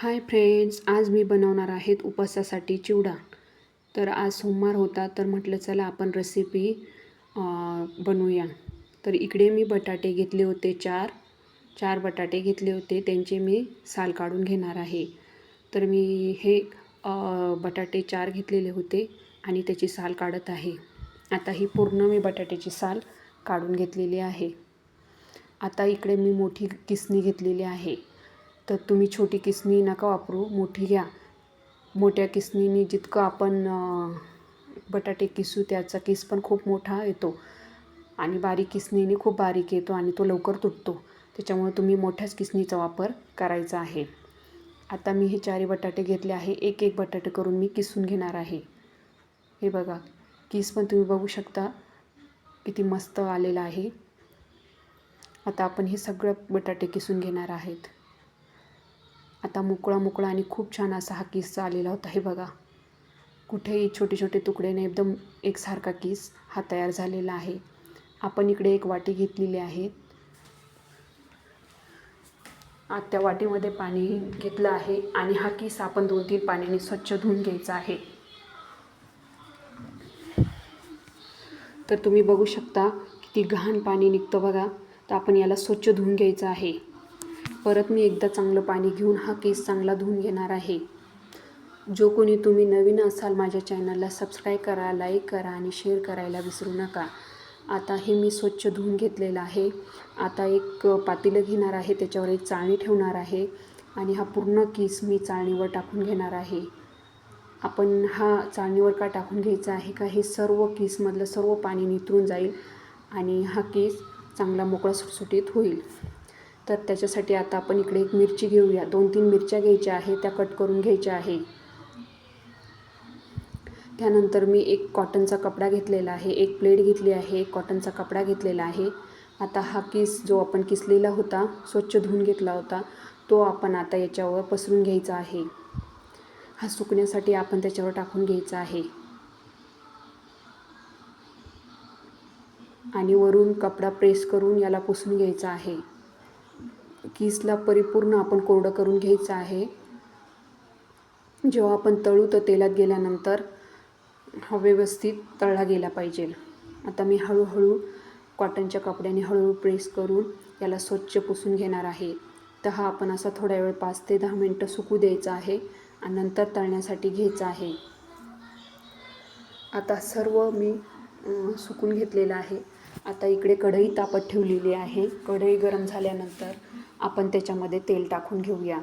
Hi friends आज मी बनवणार आहेत उपवासासाठी चिवडा. तर आज सोमवार होता तर म्हटलं चला आपण रेसिपी बनवूया. तर इकडे मी बटाटे घेतले होते चार. चार बटाटे घेतले होते त्यांचे मी साल काढून घेणार आहे. तर मी हे बटाटे चार घेतलेले होते आणि त्याची साल काढत आहे. आता ही पूर्ण मी बटाट्याची साल काढून घेतलेली आहे. आता इकडे मी मोठी किसणी घेतलेली आहे. तर तुम्ही छोटी किसनी नका वापरू मोठी घ्या. मोठ्या किसणीने जितकं आपण बटाटे किसू त्याचा किस पण खूप मोठा येतो. आणि बारीक किसणीने खूप बारीक येतो आणि तो लवकर तुटतो. त्याच्यामुळे तुम्ही मोठ्याच किसणीचा वापर करायचा आहे. आता मी हे चारी बटाटे घेतले आहे. एक एक बटाटे करून मी किसून घेणार आहे. हे बघा किस पण तुम्ही बघू शकता. किती मस्त आलेला आहे. आता आपण हे सगळं बटाटे किसून घेणार आहेत. आता मोकळा मोकळा आणि खूप छान असा हा किस आलेला होता. हे बघा. कुठेही छोटे छोटे तुकडे नाही एकदम एकसारखा किस हा तयार झालेला आहे. आपण इकडे एक वाटी घेतलेली आहे. आता त्या वाटीमध्ये पाणी घेतलं आहे आणि हा किस आपण दोन तीन पाण्याने स्वच्छ धुवून घ्यायचा आहे. तर तुम्ही बघू शकता किती घाण पाणी निघतं बघा. तर आपण याला स्वच्छ धुवून घ्यायचं आहे. परत मी एकदा चांगलं पाणी घेऊन हा केस चांगला धुवून घेणार आहे. जो कोणी तुम्ही नवीन असाल माझ्या चॅनलला सबस्क्राईब करा लाईक करा आणि शेअर करायला विसरू नका. आता हे मी स्वच्छ धुवून घेतलेलं आहे. आता एक पातेलं घेणार आहे त्याच्यावर एक चाळणी ठेवणार आहे आणि हा पूर्ण केस मी चाळणीवर टाकून घेणार आहे. आपण हा चाळणीवर का टाकून घ्यायचा आहे का? हे सर्व केसमधलं सर्व पाणी नितरून जाईल आणि हा केस चांगला मोकळा सुटसुटीत होईल. तर त्याच्यासाठी आता आपण इकडे एक मिरची घेऊया. दोन तीन मिरच्या घ्यायच्या आहे त्या कट करून घ्यायच्या आहे त्यानंतर मी एक कॉटनचा कपडा घेतलेला आहे एक प्लेट घेतली आहे एक कॉटनचा कपडा घेतलेला आहे. आता हा किस जो आपण किसलेला होता स्वच्छ धुवून घेतला होता तो आपण आता याच्यावर पसरून घ्यायचा आहे. हा सुकण्यासाठी आपण त्याच्यावर टाकून घ्यायचा आहे. आणि वरून कपडा प्रेस करून याला पुसून घ्यायचा आहे. किसला परिपूर्ण आपण कोरडं करून घ्यायचं आहे. जेव्हा आपण तळू तर तेलात गेल्यानंतर हा व्यवस्थित तळला गेला पाहिजे. आता मी हळूहळू कॉटनच्या कपड्याने हळूहळू प्रेस करून याला स्वच्छ पुसून घेणार आहे. तर हा आपण असा थोड्या वेळ पाच ते दहा मिनटं सुकू द्यायचा आहे आणि नंतर तळण्यासाठी घ्यायचा आहे. आता सर्व मी सुकून घेतलेलं आहे. आता इकडे कढई तापत ठेवलेली आहे. कढई गरम झाल्यानंतर आपण त्याच्यामध्ये तेल टाकून घेऊया.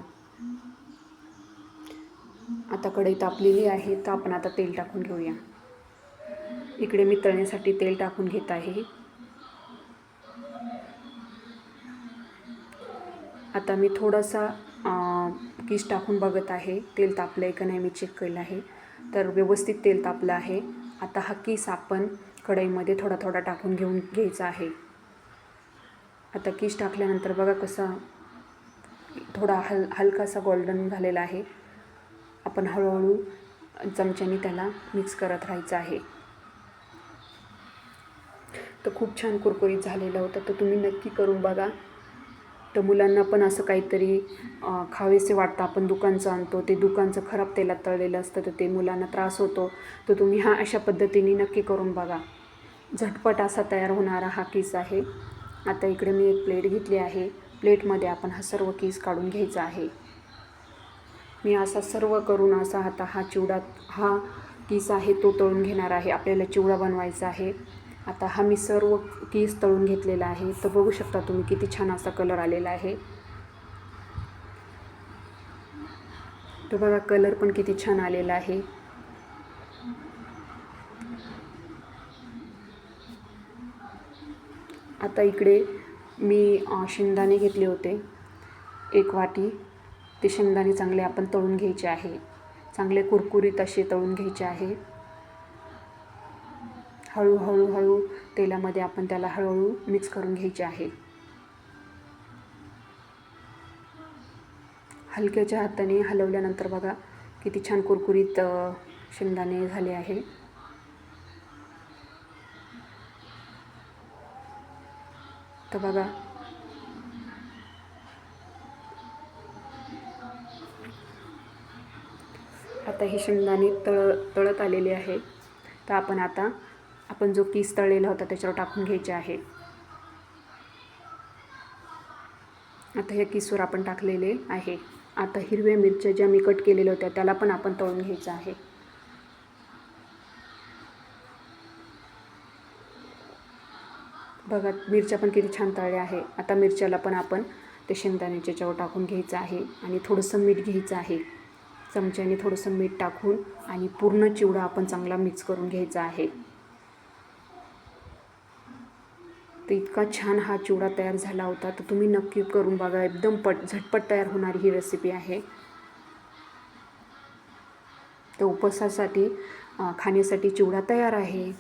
आता कढई तापलेली आहे तर आपण आता तेल टाकून घेऊया. इकडे मी तळण्यासाठी तेल टाकून घेत आहे. आता मी थोडासा किस टाकून बघत आहे. तेल तापलं आहे का नाही मी चेक केलं आहे. तर व्यवस्थित तेल तापलं आहे. आता हा किस आपण कढईमध्ये थोडा थोडा टाकून घेऊन घ्यायचा आहे. आता किस टाकल्यानंतर बघा कसा थोडा हल हलकासा गोल्डन झालेला आहे. आपण हळूहळू चमच्याने त्याला मिक्स करत राहायचं आहे. तर खूप छान कुरकुरीत झालेलं होतं. तर तुम्ही नक्की करून बघा. तर मुलांना पण असं काहीतरी खावेसे वाटतं. आपण दुकानचं आणतो ते दुकानचं खराब तेलात तळलेलं असतं तर ते मुलांना त्रास होतो. तर तुम्ही हा अशा पद्धतीने नक्की करून बघा. झटपट असा तयार होणारा हा किस आहे. आता इकडे मी एक प्लेट घेतली आहे. प्लेटमध्ये आपण हा सर्व केस काढून घ्यायचा आहे. मी असा सर्व करून असा आता हा चिवडा हा केस आहे तो तळून घेणार आहे. आपल्याला चिवडा बनवायचा आहे. आता हा मी सर्व केस तळून घेतलेला आहे. तर बघू शकता तुम्ही किती छान असा कलर आलेला आहे. तो बघा कलर पण किती छान आलेला आहे. आता इकडे मी शेंगदाणे घेतले होते. एक वाटी. ते शेंगदाणे चांगले आपण तळून घ्यायचे आहे. चांगले कुरकुरीत असे तळून घ्यायचे आहे. हळूहळू हळू तेलामध्ये आपण त्याला हळूहळू मिक्स करून घ्यायचे आहे. हलक्याच्या हाताने हलवल्यानंतर बघा किती छान कुरकुरीत शेंगदाणे झाले आहे. तर बघा. आता हे शेंगदाणे तळ तळत आलेले आहे तर आपण आता आपण जो किस तळलेला होता त्याच्यावर टाकून घ्यायचे आहे. आता ह्या किसवर आपण टाकलेले आहे. आता हिरव्या मिरच्या ज्या मी कट केलेल्या होत्या त्याला पण आपण तळून घ्यायचं आहे. बघा मिरच्या पण किती छान तळल्या आहे. आता मिरच्याला पण आपण ते शेंगदाण्याच्या चव टाकून घ्यायचं आहे आणि थोडंसं मीठ घ्यायचं आहे. चमच्याने थोडंसं मीठ टाकून आणि पूर्ण चिवडा आपण चांगला मिक्स करून घ्यायचा आहे. तर इतका छान हा चिवडा तयार झाला होता. तर तुम्ही नक्की करून बघा. एकदम पट झटपट तयार होणारी ही रेसिपी आहे. तर उपवासासाठी खाण्यासाठी चिवडा तयार आहे.